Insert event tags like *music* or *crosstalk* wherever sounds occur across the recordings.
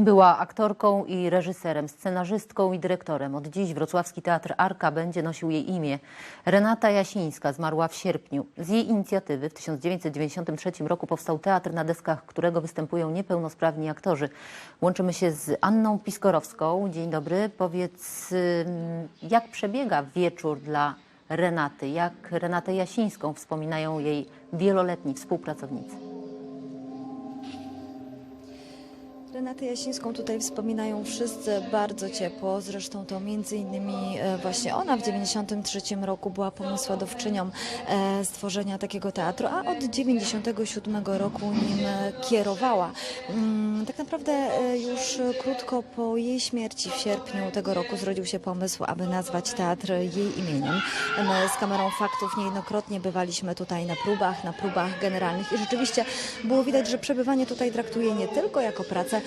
Była aktorką i reżyserem, scenarzystką i dyrektorem. Od dziś Wrocławski Teatr Arka będzie nosił jej imię. Renata Jasińska zmarła w sierpniu. Z jej inicjatywy w 1993 roku powstał teatr, na deskach którego występują niepełnosprawni aktorzy. Łączymy się z Anną Piskorowską. Dzień dobry. Powiedz, jak przebiega wieczór dla Renaty? Jak Renatę Jasińską wspominają jej wieloletni współpracownicy? Renatę Jasińską tutaj wspominają wszyscy bardzo ciepło. Zresztą to między innymi e, właśnie ona w 93 roku była pomysłodawczynią e, stworzenia takiego teatru, a od 97 roku nim e, kierowała. Mm, Tak naprawdę już krótko po jej śmierci w sierpniu tego roku zrodził się pomysł, aby nazwać teatr jej imieniem. My z kamerą faktów niejednokrotnie bywaliśmy tutaj na próbach, na próbach generalnych i rzeczywiście było widać, że przebywanie tutaj traktuje nie tylko jako pracę,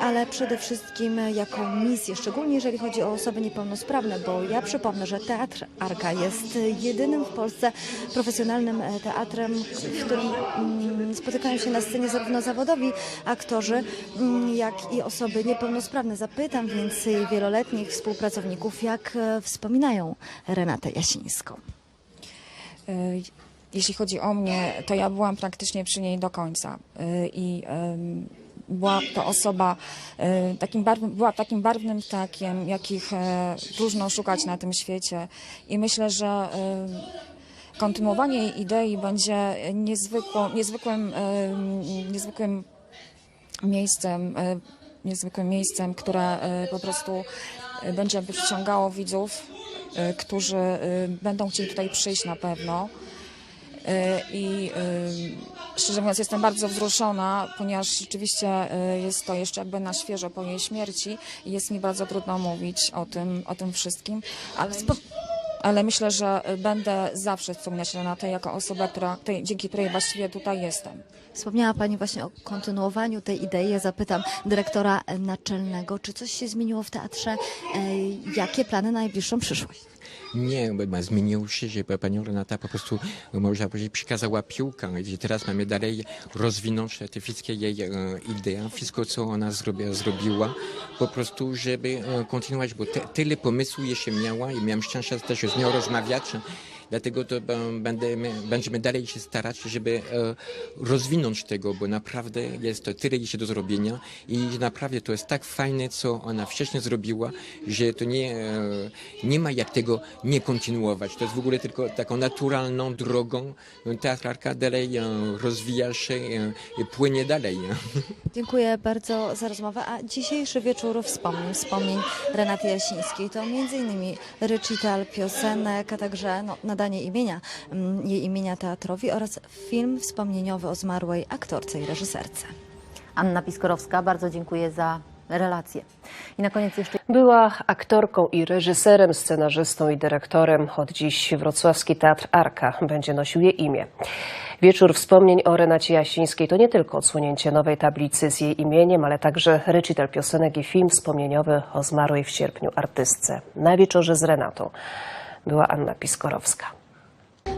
ale przede wszystkim jako misję, szczególnie jeżeli chodzi o osoby niepełnosprawne, bo ja przypomnę, że Teatr Arka jest jedynym w Polsce profesjonalnym e, teatrem, w którym mm, spotykają się na scenie zarówno zawodowi aktorzy, mm, jak i osoby niepełnosprawne. Zapytam więc wieloletnich współpracowników, jak e, wspominają Renatę Jasińską. Y, Jeśli chodzi o mnie, to ja byłam praktycznie przy niej do końca. I była to osoba, y, takim barwnym, była takim barwnym ptakiem, jakich e, próżno szukać na tym świecie. I myślę, że y, kontynuowanie jej idei będzie niezwykłą, niezwykłym, ym, niezwykłym miejscem, e, niezwykłym miejscem, które e, po prostu e, będzie przyciągało widzów, e, którzy e, będą chcieli tutaj przyjść na pewno. E, I e, szczerze mówiąc, jestem bardzo wzruszona, ponieważ rzeczywiście e, jest to jeszcze jakby na świeżo po jej śmierci i jest mi bardzo trudno mówić o tym, o tym wszystkim, ale, ale myślę, że e, będę zawsze wspominać Renatę jako osobę, która, tej, dzięki której właściwie tutaj jestem. Wspomniała Pani właśnie o kontynuowaniu tej idei. Ja zapytam dyrektora naczelnego, czy coś się zmieniło w teatrze? E, Jakie plany na najbliższą przyszłość? Nie, zmieniło się, że pani Renata po prostu, można powiedzieć, przekazała piłkę i teraz mamy dalej rozwinąć te wszystkie jej e, idee, wszystko co ona zrobiła, zrobiła. Po prostu, żeby e, kontynuować, bo te, tyle pomysłów jeszcze miała i miałem szczęście też z nią rozmawiać, dlatego to będziemy, będziemy dalej się starać, żeby e, rozwinąć tego, bo naprawdę jest to tyle jeszcze do zrobienia i naprawdę to jest tak fajne, co ona wcześniej zrobiła, że to nie, e, nie ma jak tego nie kontynuować. To jest w ogóle tylko taką naturalną drogą. Teatrarka dalej e, rozwija się i płynie dalej. *laughs* Dziękuję bardzo za rozmowę. A dzisiejszy wieczór wspomnień, wspomnień Renaty Jasińskiej to m.in. recital piosenek, a także no, nadanie imienia, mm, jej imienia teatrowi oraz film wspomnieniowy o zmarłej aktorce i reżyserce. Anna Piskorowska, bardzo dziękuję za relację. I na koniec jeszcze Była aktorką i reżyserem, scenarzystą i dyrektorem. Od dziś Wrocławski Teatr Arka będzie nosił jej imię. Wieczór wspomnień o Renacie Jasińskiej to nie tylko odsłonięcie nowej tablicy z jej imieniem, ale także recital piosenek i film wspomnieniowy o zmarłej w sierpniu artystce. Na wieczorze z Renatą była Anna Piskorowska.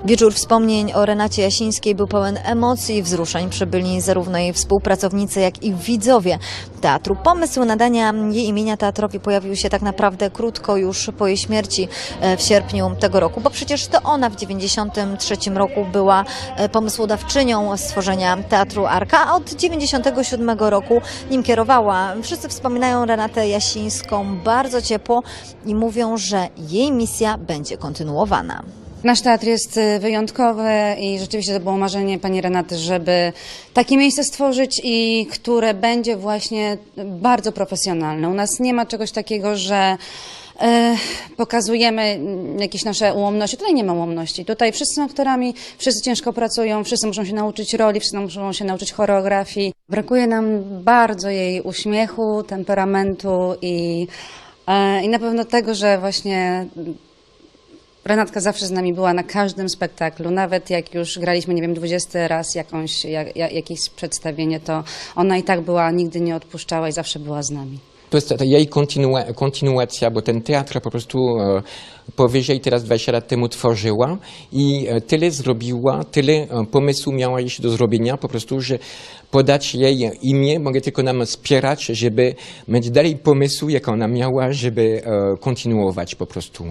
Wieczór wspomnień o Renacie Jasińskiej był pełen emocji i wzruszeń. Przybyli zarówno jej współpracownicy, jak i widzowie teatru. Pomysł nadania jej imienia teatrowi pojawił się tak naprawdę krótko już po jej śmierci e, w sierpniu tego roku, bo przecież to ona w 93 roku była e, pomysłodawczynią stworzenia Teatru Arka, a od 97 roku nim kierowała. Wszyscy wspominają Renatę Jasińską bardzo ciepło i mówią, że jej misja będzie kontynuowana. Nasz teatr jest y, wyjątkowy i rzeczywiście to było marzenie pani Renaty, żeby takie miejsce stworzyć i które będzie właśnie bardzo profesjonalne. U nas nie ma czegoś takiego, że e, pokazujemy jakieś nasze ułomności. Tutaj nie ma ułomności. Tutaj wszyscy są aktorami, wszyscy ciężko pracują, wszyscy muszą się nauczyć roli, wszyscy muszą się nauczyć choreografii. Brakuje nam bardzo jej uśmiechu, temperamentu i, e, i na pewno tego, że właśnie Renatka zawsze z nami była na każdym spektaklu, nawet jak już graliśmy, nie wiem, 20 raz jakąś, jak, jak, jakieś przedstawienie, to ona i tak była, nigdy nie odpuszczała i zawsze była z nami. To jest ta jej kontinua, kontynuacja, bo ten teatr po prostu e, powyżej teraz 20 lat temu tworzyła i e, tyle zrobiła, tyle e, pomysłów miała jeszcze do zrobienia, po prostu, że podać jej imię, mogę tylko nam wspierać, żeby mieć dalej pomysł, jak ona miała, żeby kontynuować po prostu.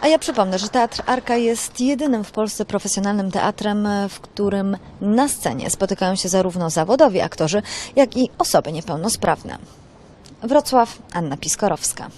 A ja przypomnę, że Teatr Arka jest jedynym w Polsce profesjonalnym teatrem, w którym na scenie spotykają się zarówno zawodowi aktorzy, jak i osoby niepełnosprawne. Wrocław, Anna Piskorowska.